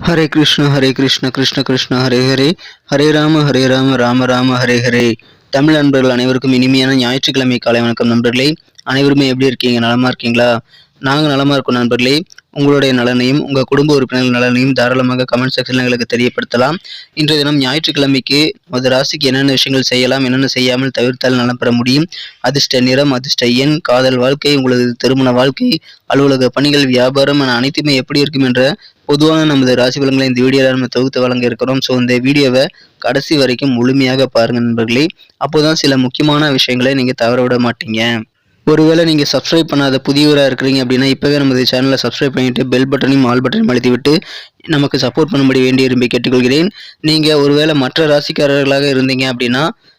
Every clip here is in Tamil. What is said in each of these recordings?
ஹரே கிருஷ்ண ஹரே கிருஷ்ண கிருஷ்ண கிருஷ்ண ஹரே ஹரே ஹரே ராம ஹரே ராம ராம ராம ஹரே ஹரே தமிழ் நண்பர்கள் அனைவருக்கும் இனிமையான ஞாயிற்றுக்கிழமை காலை வணக்கம் நண்பர்களே. அனைவருமே எப்படி இருக்கீங்க? நலமா இருக்கீங்களா? நாங்கள் நலமா இருக்கோம் நண்பர்களே. உங்களுடைய நலனையும் உங்கள் குடும்ப உறுப்பினர்கள் நலனையும் தாராளமாக கமெண்ட் செக்ஷனில் எங்களுக்கு தெரியப்படுத்தலாம். இன்றைய தினம் ஞாயிற்றுக்கிழமைக்கு மது ராசிக்கு என்னென்ன விஷயங்கள் செய்யலாம் என்னென்ன செய்யாமல் தவிர்த்தால் நலம் பெற முடியும்? அதிர்ஷ்ட நிறம் அதிர்ஷ்ட எண் காதல் வாழ்க்கை உங்களது திருமண வாழ்க்கை அலுவலக பணிகள் வியாபாரம் என அனைத்துமே எப்படி இருக்கும் என்ற பொதுவான நமது ராசி பலன்களை இந்த வீடியோவில் நம்ம தொகுத்து வழங்க இருக்கிறோம். ஸோ இந்த வீடியோவை கடைசி வரைக்கும் முழுமையாக பாருங்க நண்பர்களே. அப்போதான் சில முக்கியமான விஷயங்களை நீங்கள் தவற விட மாட்டீங்க. ஒருவேளை நீங்கள் சப்ஸ்கிரைப் பண்ணாத புதியவராக இருக்கிறீங்க அப்படின்னா இப்போவே நமது சேனலை சப்ஸ்கிரைப் பண்ணிவிட்டு பெல் பட்டனையும் ஆல் பட்டனையும் அழுத்தி விட்டு நமக்கு சப்போர்ட் பண்ணும்படி வேண்டி விரும்பி கேட்டுக்கொள்கிறேன். நீங்கள் ஒருவேளை மற்ற ராசிக்காரர்களாக இருந்தீங்க அப்படின்னா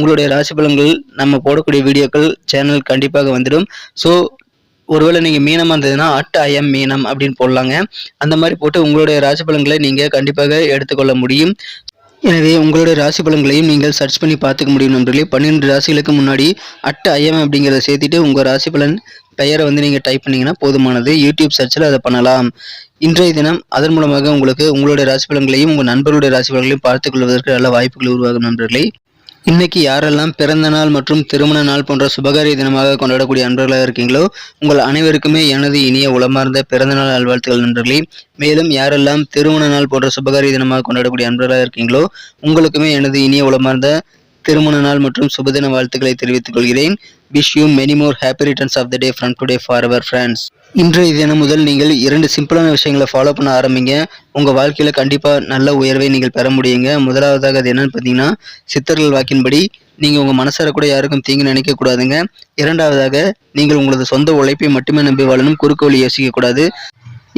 உங்களுடைய ராசி பலன்கள் நம்ம போடக்கூடிய வீடியோக்கள் சேனல் கண்டிப்பாக வந்துடும். ஸோ ஒருவேளை நீங்கள் மீனமாக இருந்ததுன்னா அட் ஐஎம் மீனம் அப்படின்னு போடலாங்க. அந்த மாதிரி போட்டு உங்களுடைய ராசி பலன்களை நீங்கள் கண்டிப்பாக எடுத்துக்கொள்ள முடியும். எனவே உங்களுடைய ராசி பலன்களையும் நீங்கள் சர்ச் பண்ணி பார்த்துக்க முடியும் நண்பர்களே. பன்னிரெண்டு ராசிகளுக்கு முன்னாடி அட் ஐஎம் அப்படிங்கிறத சேர்த்துட்டு உங்கள் ராசி பலன் பெயரை வந்து நீங்கள் டைப் பண்ணிங்கன்னா போதுமானது. யூடியூப் சர்ச்சில் அதை பண்ணலாம். இன்றைய தினம் அதன் மூலமாக உங்களுக்கு உங்களுடைய ராசி பலன்களையும் உங்கள் நண்பர்களுடைய ராசி பலன்களையும் பார்த்துக்கொள்வதற்கு நல்ல வாய்ப்புகள் உருவாகும் நண்பர்களே. இன்னைக்கு யாரெல்லாம் பிறந்த நாள் மற்றும் திருமண நாள் போன்ற சுபகாரிய தினமாக கொண்டாடக்கூடிய அன்பர்களாக இருக்கீங்களோ உங்கள் அனைவருக்குமே எனது இனிய உளமார்ந்த பிறந்த நாள் நல்வாழ்த்துக்கள் நண்பர்களே. மேலும் யாரெல்லாம் திருமண நாள் போன்ற சுபகாரிய தினமாக கொண்டாடக்கூடிய அன்பர்களாக இருக்கீங்களோ உங்களுக்குமே எனது இனிய உளமார்ந்த திருமண நாள் மற்றும் சுபதின வாழ்த்துக்களை தெரிவித்துக் கொள்கிறேன். Wish you many more happy returns of the day from today for our friends இன்றைய தினம் முதல் நீங்கள் இரண்டு சிம்பிளான விஷயங்களை ஃபாலோ பண்ண ஆரம்பிங்க. உங்கள் வாழ்க்கையில் கண்டிப்பாக நல்ல உயர்வை நீங்கள் பெற முடியுங்க. முதலாவதாக அது என்னன்னு பார்த்தீங்கன்னா சித்தர்கள் வாக்கின்படி நீங்கள் உங்கள் மனசார கூட யாருக்கும் தீங்கு நினைக்கக்கூடாதுங்க இரண்டாவதாக நீங்கள் உங்களது சொந்த உழைப்பை மட்டுமே நம்பி வாழணும். குறுக்கு வழி யோசிக்கக்கூடாது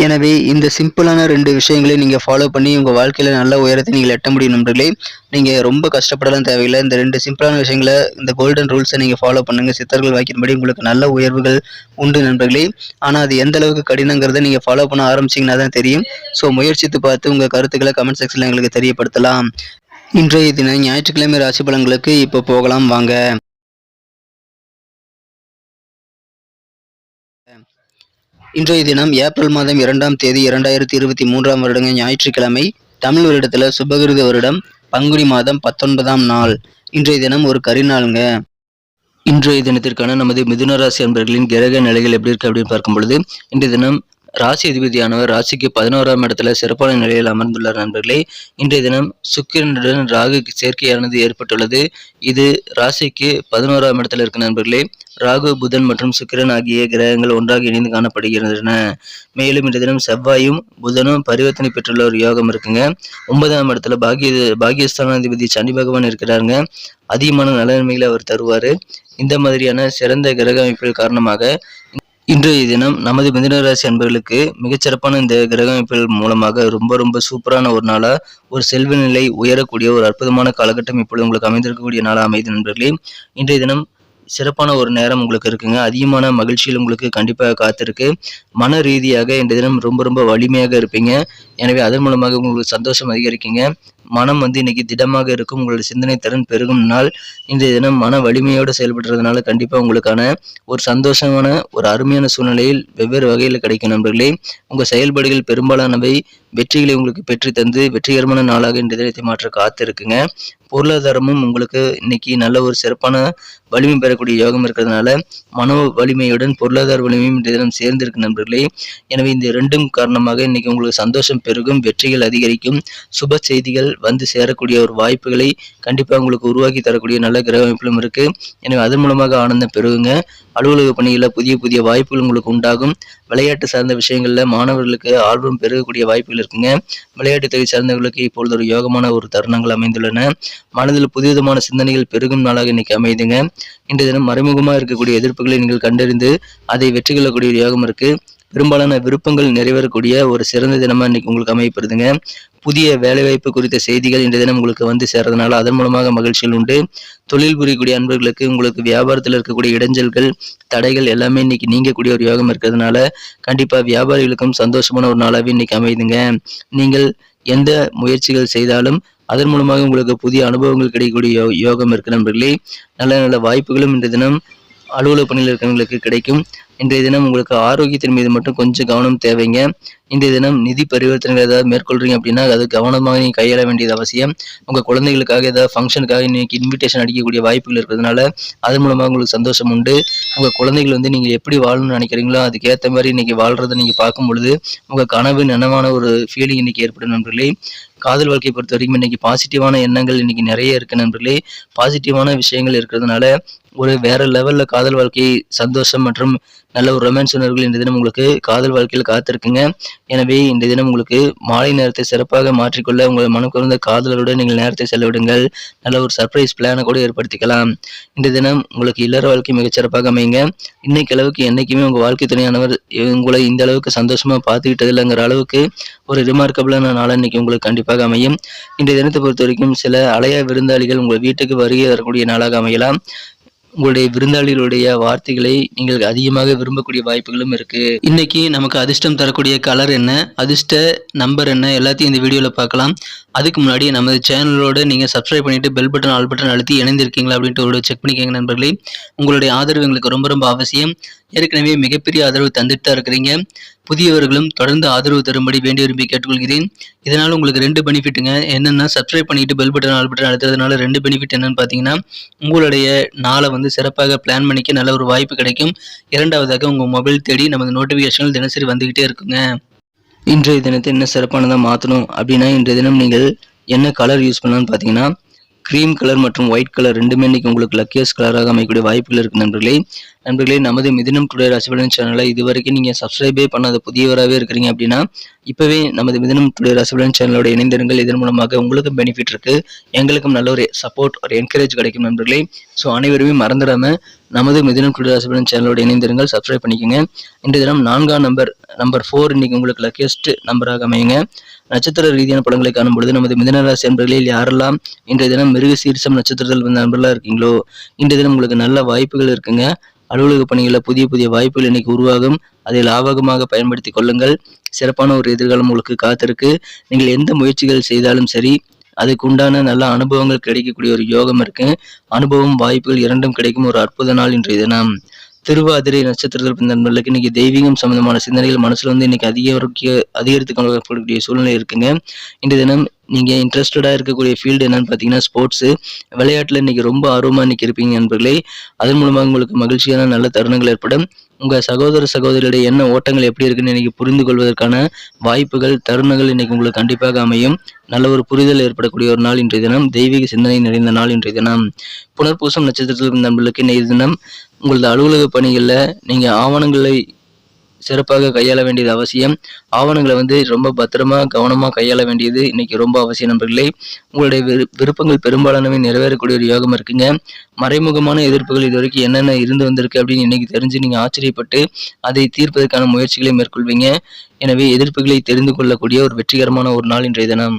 எனவே இந்த சிம்பிளான ரெண்டு விஷயங்களை நீங்கள் ஃபாலோ பண்ணி உங்கள் வாழ்க்கையில் நல்ல உயரத்தை நீங்கள் எட்ட முடியும் நண்பர்களே. நீங்கள் ரொம்ப கஷ்டப்படலாம் தேவையில்லை. இந்த ரெண்டு சிம்பிளான விஷயங்களை இந்த கோல்டன் ரூல்ஸை நீங்கள் ஃபாலோ பண்ணுங்கள் சித்தர்கள் வாக்கின்படி உங்களுக்கு நல்ல உயர்வுகள் உண்டு நண்பர்களே. ஆனால் அது எந்த அளவுக்கு கடினங்கிறத நீங்கள் ஃபாலோ பண்ண ஆரம்பிச்சிங்கன்னா தான் தெரியும். ஸோ முயற்சித்து பார்த்து உங்கள் கருத்துக்களை கமெண்ட் செக்ஷனில் எங்களுக்கு தெரியப்படுத்தலாம். இன்றைய தினம் ஞாயிற்றுக்கிழமை ராசி பலன்களுக்கு இப்போ போகலாம். வாங்க. இன்றைய தினம் ஏப்ரல் மாதம் இரண்டாம் தேதி இரண்டாயிரத்தி இருபத்தி மூன்றாம் வருடங்க ஞாயிற்றுக்கிழமை தமிழ் வருடத்துல சுபகிருத வருடம் பங்குனி மாதம் பத்தொன்பதாம் நாள். இன்றைய தினம் ஒரு கரிநாளுங்க இன்றைய தினத்திற்கான நமது மிதுன ராசி அன்பர்களின் கிரக நிலைகள் எப்படி இருக்கு அப்படின்னு பார்க்கும் பொழுது இன்றைய தினம் ராசி அதிபதியானவர் ராசிக்கு பதினோராம் இடத்துல சிறப்பான நிலையில் அமர்ந்துள்ளார் நண்பர்களே. இன்றைய தினம் சுக்கிரனுடன் ராகு சேர்க்கையானது ஏற்பட்டுள்ளது. இது ராசிக்கு பதினோராம் இடத்துல இருக்க நண்பர்களே. ராகு புதன் மற்றும் சுக்கிரன் ஆகிய கிரகங்கள் ஒன்றாக இணைந்து காணப்படுகின்றன. மேலும் இன்றைய தினம் செவ்வாயும் புதனும் பரிவர்த்தனை பெற்றுள்ள ஒரு யோகம் இருக்குங்க. ஒன்பதாம் இடத்துல பாகிய பாகியஸ்தானாதிபதி சனி பகவான் இருக்கிறாருங்க. அதிகமான நலன்மைகளை அவர் தருவார். இந்த மாதிரியான சிறந்த கிரக அமைப்புகள் காரணமாக இன்றைய தினம் நமது மிதுனராசி அன்பர்களுக்கு மிகச்சிறப்பான இந்த கிரக அமைப்புகள் மூலமாக ரொம்ப ரொம்ப சூப்பரான ஒரு நாளாக ஒரு செல்வ நிலை உயரக்கூடிய ஒரு அற்புதமான காலகட்டம் இப்பொழுது உங்களுக்கு அமைந்திருக்கக்கூடிய நாளாக அமைது நண்பர்களே. இன்றைய தினம் சிறப்பான ஒரு நேரம் உங்களுக்கு இருக்குங்க. அதிகமான மகிழ்ச்சியில் உங்களுக்கு கண்டிப்பாக காத்திருக்கு. மன ரீதியாக இந்த தினம் ரொம்ப ரொம்ப வலிமையாக இருப்பீங்க. எனவே அதன் மூலமாக உங்களுக்கு சந்தோஷம் அதிகரிக்குங்க. மனம் வந்து இன்னைக்கு திடமாக இருக்கும். உங்களோட சிந்தனை திறன் பெருகும் நாள் இன்றைய தினம் மன வலிமையோடு செயல்படுறதுனால கண்டிப்பாக உங்களுக்கான ஒரு சந்தோஷமான ஒரு அருமையான சூழ்நிலையில் வெவ்வேறு வகையில் கிடைக்கும் நண்பர்களே. உங்கள் செயல்பாடுகள் பெரும்பாலானவை வெற்றிகளை உங்களுக்கு பெற்று தந்து வெற்றிகரமான நாளாக இன்றைய தினத்தை மாற்ற காத்திருக்குங்க. பொருளாதாரமும் உங்களுக்கு இன்னைக்கு நல்ல ஒரு சிறப்பான வலிமை பெறக்கூடிய யோகம் இருக்கிறதுனால மனோ வலிமையுடன் பொருளாதார வலிமையும் இன்றைய தினம் சேர்ந்திருக்கு நண்பர்களே. எனவே இந்த ரெண்டும் காரணமாக இன்னைக்கு உங்களுக்கு சந்தோஷம் பெருகும் வெற்றிகள் அதிகரிக்கும் சுப செய்திகள் வந்து சேரக்கூடிய ஒரு வாய்ப்புகளை கண்டிப்பாக உங்களுக்கு உருவாக்கி தரக்கூடிய நல்ல கிரக அமைப்பிலும் இருக்கு. எனவே அதன் மூலமாக ஆனந்தம் பெருகுங்க. அலுவலக பணிகளில் புதிய புதிய வாய்ப்புகள் உங்களுக்கு உண்டாகும். விளையாட்டு சார்ந்த விஷயங்களில் மாணவர்களுக்கு ஆர்வம் பெருகக்கூடிய வாய்ப்புகள் இருக்குங்க. விளையாட்டு துறை சார்ந்தவர்களுக்கு இப்பொழுது ஒரு யோகமான ஒரு தருணங்கள் அமைந்துள்ளன. மனதில் புதுவிதமான சிந்தனைகள் பெருகும் நாளாக இன்னைக்கு அமைதுங்க. இன்றைய தினம் மறைமுகமாக இருக்கக்கூடிய எதிர்ப்புகளை நீங்கள் கண்டறிந்து அதை வெற்றி கொள்ளக்கூடிய யோகம் இருக்கு. பெரும்பாலான விருப்பங்கள் நிறைவேறக்கூடிய ஒரு சிறந்த தினமாக இன்னைக்கு உங்களுக்கு அமையப்படுதுங்க புதிய வேலைவாய்ப்பு குறித்த செய்திகள் இன்றைய தினம் உங்களுக்கு வந்து சேர்றதுனால அதன் மூலமாக மகிழ்ச்சிகள் உண்டு. தொழில் புரியக்கூடிய அன்பர்களுக்கு உங்களுக்கு வியாபாரத்தில் இருக்கக்கூடிய இடைஞ்சல்கள் தடைகள் எல்லாமே இன்னைக்கு நீங்கக்கூடிய ஒரு யோகம் இருக்கிறதுனால கண்டிப்பா வியாபாரிகளுக்கும் சந்தோஷமான ஒரு நாளாகவே இன்னைக்கு அமையுதுங்க. நீங்கள் எந்த முயற்சிகள் செய்தாலும் அதன் மூலமாக உங்களுக்கு புதிய அனுபவங்கள் கிடைக்கக்கூடிய யோ- யோகம் இருக்கு நண்பர்களே. நல்ல நல்ல வாய்ப்புகளும் இன்றைய தினம் அலுவலக பணியில் இருக்கிறவங்களுக்கு கிடைக்கும். இன்றைய தினம் உங்களுக்கு ஆரோக்கியத்தின் மீது மட்டும் கொஞ்சம் கவனம் தேவைங்க. இன்றைய தினம் நிதி பரிவர்த்தனைகள் ஏதாவது மேற்கொள்றீங்க அப்படின்னா அது கவனமாக நீங்கள் கையாள வேண்டியது அவசியம். உங்கள் குழந்தைகளுக்காக ஏதாவது ஃபங்க்ஷனுக்காக இன்னைக்கு இன்விடேஷன் அடிக்கக்கூடிய வாய்ப்புகள் இருக்கிறதுனால அதன் மூலமாக உங்களுக்கு சந்தோஷம் உண்டு. உங்கள் குழந்தைகள் வந்து நீங்கள் எப்படி வாழணும்னு நினைக்கிறீங்களோ அதுக்கேற்ற மாதிரி இன்னைக்கு வாழ்றதை நீங்கள் பார்க்கும் பொழுது உங்கள் கனவு நனவான ஒரு ஃபீலிங் இன்னைக்கு ஏற்படும் நண்பர்களே. காதல் வாழ்க்கையை பொறுத்த வரைக்கும் இன்னைக்கு பாசிட்டிவான எண்ணங்கள் இன்னைக்கு நிறைய இருக்கு நண்பர்களே. பாசிட்டிவான விஷயங்கள் இருக்கிறதுனால ஒரு வேற லெவல்ல காதல் வாழ்க்கை சந்தோஷம் மற்றும் நல்ல ஒரு ரொமான்ஸ் உணர்வுகள் இந்த தினம் உங்களுக்கு காதல் வாழ்க்கையில் காத்திருக்குங்க. எனவே இந்த தினம் உங்களுக்கு மாலை நேரத்தை சிறப்பாக மாற்றிக்கொள்ள உங்கள் மனக்குறந்த காதலருடன் நீங்கள் நேரத்தை செலவிடுங்கள். நல்ல ஒரு சர்ப்ரைஸ் பிளானை கூட ஏற்படுத்திக்கலாம். இந்த தினம் உங்களுக்கு இல்லற வாழ்க்கை மிகச்சிறப்பாக அமையுங்க. இன்னைக்கு அளவுக்கு என்றைக்குமே உங்கள் வாழ்க்கை துணையானவர் உங்களை இந்த அளவுக்கு சந்தோஷமாக பார்த்துக்கிட்டது இல்லைங்கிற அளவுக்கு ஒரு ரிமார்க்கபிளான நாள் இன்னைக்கு உங்களுக்கு கண்டிப்பாக அமையும். இந்த தினத்தை பொறுத்த வரைக்கும் சில அலைய விருந்தாளிகள் உங்கள் வீட்டுக்கு வருகை வரக்கூடிய நாளாக அமையலாம். உங்களுடைய விருந்தாளிகளுடைய வார்த்தைகளை நீங்கள் அதிகமாக விரும்பக்கூடிய வாய்ப்புகளும் இருக்கு. இன்னைக்கு நமக்கு அதிர்ஷ்டம் தரக்கூடிய கலர் என்ன? அதிர்ஷ்ட நம்பர் என்ன? எல்லாத்தையும் இந்த வீடியோல பார்க்கலாம். அதுக்கு முன்னாடி நமது சேனலோட நீங்க சப்ஸ்கிரைப் பண்ணிட்டு பெல் பட்டன் ஆல் பட்டன் அழுத்தி இணைந்திருக்கீங்களா அப்படின்ட்டு ஒரு செக் பண்ணிக்கோங்க நண்பர்களே. உங்களுடைய ஆதரவு எங்களுக்கு ரொம்ப ரொம்ப அவசியம். ஏற்கனவே மிகப்பெரிய ஆதரவு தந்துட்டு தான் இருக்கிறீங்க. புதியவர்களும் தொடர்ந்து ஆதரவு தரும்படி வேண்டி விரும்பி கேட்டுக்கொள்கிறேன். இதனால் உங்களுக்கு ரெண்டு பெனிஃபிட்டுங்க என்னென்னா சப்ஸ்கிரைப் பண்ணிட்டு பெல் பட்டன் ஆல் பட்டன் அழுத்துறதுனால ரெண்டு பெனிஃபிட் என்னன்னு பார்த்தீங்கன்னா உங்களுடைய நாளை வந்து சிறப்பாக பிளான் பண்ணிக்க நல்ல ஒரு வாய்ப்பு கிடைக்கும். இரண்டாவதாக உங்கள் மொபைல் தேடி நமது நோட்டிஃபிகேஷன்கள் தினசரி வந்துக்கிட்டே இருக்குங்க. இன்றைய தினத்தை என்ன சிறப்பானதாக மாற்றணும் அப்படின்னா இன்றைய தினம் நீங்கள் என்ன கலர் யூஸ் பண்ணலாம்னு பார்த்தீங்கன்னா க்ரீம் கலர் மற்றும் ஒயிட் கலர் ரெண்டுமே இன்றைக்கி உங்களுக்கு லக்கியஸ்ட் கலராக அமைக்கக்கூடிய வாய்ப்புகள் இருக்கு நண்பர்களே. நண்பர்களே நமது மிதினம் டுடே ராசிபலன் சேனலை இதுவரைக்கும் நீங்கள் சப்ஸ்கிரைபே பண்ணாத புதியவராகவே இருக்கிறீங்க அப்படின்னா இப்போவே நமது மிதினம் டுடே ராசிபலன் சேனலோட இணைந்திருங்கள். இதன் மூலமாக உங்களுக்கும் பெனிஃபிட் இருக்குது எங்களுக்கும் நல்ல ஒரு சப்போர்ட் ஒரு என்கரேஜ் கிடைக்கும் நண்பர்களே. ஸோ அனைவருமே மறந்துடாமல் நமது மிதினம் டுடே ராசிபலன் சேனலோட இணைந்திருங்கள் சப்ஸ்கிரைப் பண்ணிக்கோங்க. இன்றைய தினம் நான்காம் நம்பர் நம்பர் ஃபோர் இன்னைக்கு உங்களுக்கு லக்கியஸ்ட் நம்பராக அமையுங்க. நட்சத்திர ரீதியான படங்களை காணும் பொழுது நமது மிதனராசி நண்பர்களில் யாரெல்லாம் இன்றைய தினம் மிருக சீரிசம் நட்சத்திரத்தில் வந்த நண்பர்களாக இருக்கீங்களோ இன்றைய தினம் உங்களுக்கு நல்ல வாய்ப்புகள் இருக்குங்க. அலுவலக பணிகளில் புதிய புதிய வாய்ப்புகள் இன்னைக்கு உருவாகும். அதை லாபகமாக பயன்படுத்தி கொள்ளுங்கள். சிறப்பான ஒரு எதிர்காலம் உங்களுக்கு காத்திருக்கு. நீங்கள் எந்த முயற்சிகள் செய்தாலும் சரி அதுக்கு உண்டான நல்ல அனுபவங்கள் கிடைக்கக்கூடிய ஒரு யோகம் இருக்கு. அனுபவம் வாய்ப்புகள் இரண்டும் கிடைக்கும். ஒரு அற்புத நாள் இன்றைய தினம். திருவாதிரை நட்சத்திரத்தில் பிறந்த நண்பர்களுக்கு இன்னைக்கு தெய்வீகம் சம்பந்தமான சிந்தனைகள் மனசுல வந்து இன்னைக்கு அதிக அதிகரித்து கொள்ளப்படக்கூடிய சூழ்நிலை இருக்குங்க. இன்றைய தினம் நீங்க இன்ட்ரெஸ்டடா இருக்கக்கூடிய ஃபீல்டு என்னன்னு பார்த்தீங்கன்னா ஸ்போர்ட்ஸ் விளையாட்டுல இன்னைக்கு ரொம்ப ஆர்வமா இன்னைக்கு இருப்பீங்க நண்பர்களே. அதன் மூலமாக உங்களுக்கு மகிழ்ச்சியான நல்ல தருணங்கள் ஏற்படும். உங்க சகோதர சகோதரியுடைய என்ன ஓட்டங்கள் எப்படி இருக்குன்னு இன்னைக்கு புரிந்து கொள்வதற்கான வாய்ப்புகள் தருணங்கள் இன்னைக்கு உங்களுக்கு கண்டிப்பாக அமையும். நல்ல ஒரு புரிதல் ஏற்படக்கூடிய ஒரு நாள் இன்றைய தினம். தெய்வீக சிந்தனை நிறைந்த நாள் இன்றைய தினம். புனர்பூசம் நட்சத்திரத்தில் நண்பர்களுக்கு இன்றைய தினம் உங்களது அலுவலக பணிகளில் நீங்கள் ஆவணங்களை சிறப்பாக கையாள வேண்டியது அவசியம். ஆவணங்களை வந்து ரொம்ப பத்திரமா கவனமாக கையாள வேண்டியது இன்னைக்கு ரொம்ப அவசியம் நண்பர்களே. உங்களுடைய விரு விருப்பங்கள் பெரும்பாலானவை நிறைவேறக்கூடிய ஒரு யோகம் இருக்குங்க. மறைமுகமான எதிர்ப்புகள் இது வரைக்கும் என்னென்ன இருந்து வந்திருக்கு அப்படின்னு இன்னைக்கு தெரிஞ்சு நீங்கள் ஆச்சரியப்பட்டு அதை தீர்ப்பதற்கான முயற்சிகளை மேற்கொள்வீங்க. எனவே எதிர்ப்புகளை தெரிந்து கொள்ளக்கூடிய ஒரு வெற்றிகரமான ஒரு நாள் இன்றைய தினம்.